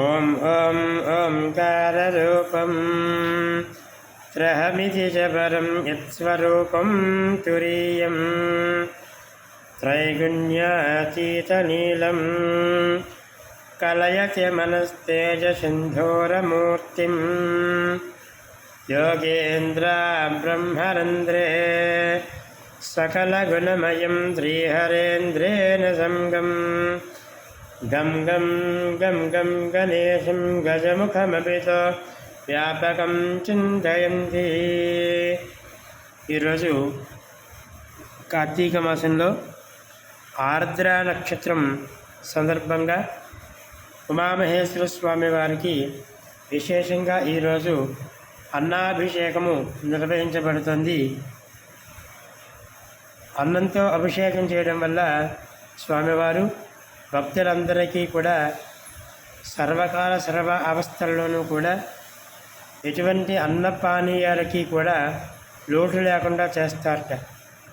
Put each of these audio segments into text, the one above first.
ॐ ॐ ओङ्काररूपं त्रहमिति च परं यत्स्वरूपं तुरीयं त्रैगुण्यातीतनीलं कलयति मनस्तेजसिन्धूरमूर्तिं योगेन्द्रा ब्रह्मरन्ध्रे। सकलगुणमयं श्रीहरेन्द्रेण सङ्गम् గం గం గం గం గణేశం గజముఖమపితో వ్యాపకం చింతయంతి. ఈరోజు కార్తీక మాసంలో ఆర్ద్ర నక్షత్రం సందర్భంగా ఉమామహేశ్వర స్వామి వారికి విశేషంగా ఈరోజు అన్నాభిషేకము నిర్వహించబడుతుంది. అన్నంతో అభిషేకం చేయడం వల్ల స్వామివారు భక్తులందరికీ కూడా సర్వకాల సర్వ అవస్థల్లోనూ కూడా ఎటువంటి అన్నపానీయాలకి కూడా లోటు లేకుండా చేస్తారట.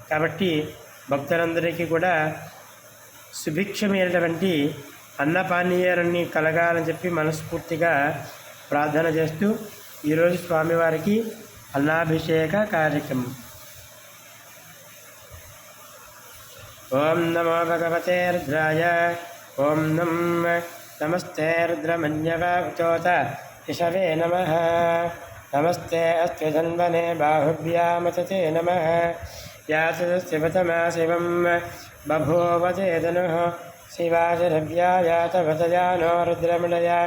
కాబట్టి భక్తులందరికీ కూడా సుభిక్షమైనటువంటి అన్నపానీయాలన్నీ కలగాలని చెప్పి మనస్ఫూర్తిగా ప్రార్థన చేస్తూ ఈరోజు స్వామివారికి అన్నాభిషేక కార్యక్రమం. ओम नमो भगवते रुद्राय नम नमस्ते रुद्रमन्यवाचोत ऋषवे नम। नमस्ते अस्त्य धन्वने बाहुव्यामतते नम। यातदस्यपतमा शिव बभूवते धनुः। शिवाशरव्या यातभतया नो रुद्रमृडया।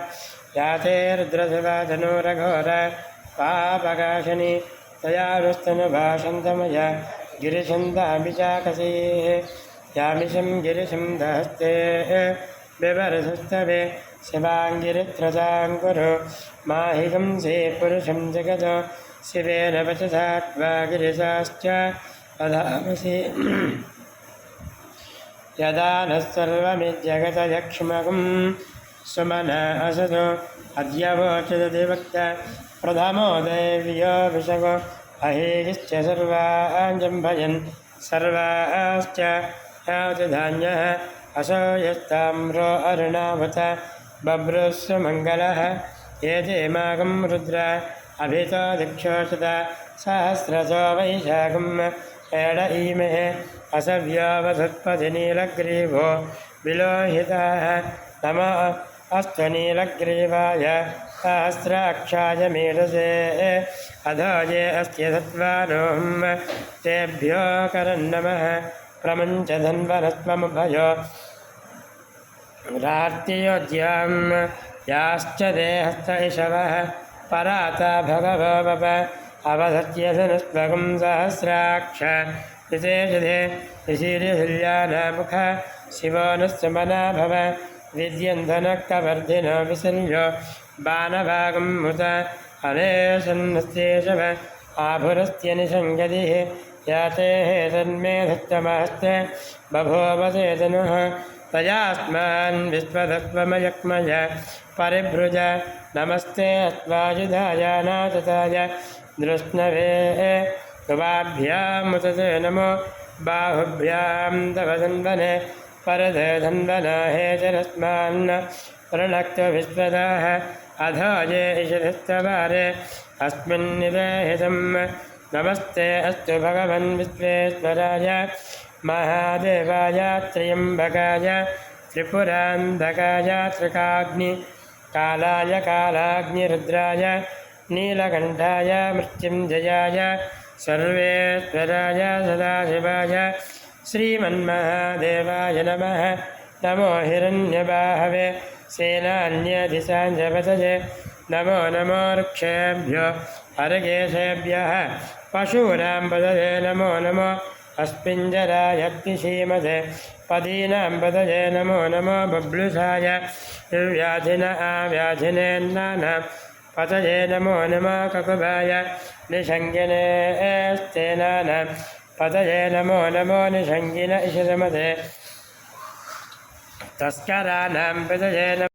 याते रुद्रशिवा धनुरघोर पापकाशनि। यामिषं गिरिशं दहस्ते बिभरसस्तवे शिवाङ्गिरित्रजां कुरु। माहिकं से पुरुषं जगद शिवेन वचसा, त्वा गिरिशाश्च वधामसि यदा नः सर्वमिज्जगतयक्ष्मकं सुमन असतो अद्य वोचदधिवक्त प्रथमो देव्योऽभिषगो अहेगिश्च सर्वाञ्जं भजन्, सर्वाश्च यावतधान्यः असो यस्ताम्रो अरुणावत बभ्रुस्व मङ्गलः। एते मागं रुद्र अभितो दिक्षोषत सहस्रसो वैशाखम् एड ईमहे असव्यावधुत्पथिनीलग्रीवो विलोहिताः नमो अस्तु नीलग्रीवाय सहस्राक्षाय मेधसे अधोजे अस्ति सत्त्वानोहं तेभ्यो करन्नमः। प्रमञ्च धन्वनस्ममुभयो रार्तियोज्यां याश्च देहस्थ इषवः पराता भगवो वप अवधत्यधनुष्वगं सहस्राक्ष। विशेषधे ऋषिर्हिल्यानामुख शिवो भव। विद्यन्धनकवर्धिनो विसर्यो बाणभागं मुत। अनेशन्नस्तेषव आभुरस्त्यनिषङ्गतिः याते तन्मे धत्तमहस्ते बभूवचेतनुः तयास्मान् विश्वधत्वमयक्मय परिभृज नमस्ते अस्त्वायुधाय नाचताय दृष्णवे नमो, बाहुभ्यां तव धन्वने, परधे धन्वना हे चरस्मान् प्रणक्तविश्वदाः अधोजे इषधस्तवारे अस्मिन्निवेहितं नमस्ते, अस्तु भगवन् विश्वेश्वराय, महादेवाय, त्र्यम्बकाय, त्रिपुरान्धकाय, त्रिकाग्नि, कालाय, कालाग्निरुद्राय, नीलकण्ठाय, मृत्युञ्जयाय, सर्वेश्वराय, सदाशिवाय, श्रीमन्महादेवाय नमः। नमो हिरण्यबाहवे सेनान्यधिसाञ्जपतये नमो नमो वृक्षेभ्यो हरकेशेभ्यः पशूनां पदये नमो नमो अस्मिञ्जरायग्निशीमसे पदीनां पदये नमो नमो बब्लुसाय निर्व्याधिन आव्याधिनेन्नानां पतये नमो नमो ककुभाय निषङ्गिने स्तेनानां पतये नमो नमो निषङ्गिन इषदमते तस्कराणां पतये नमो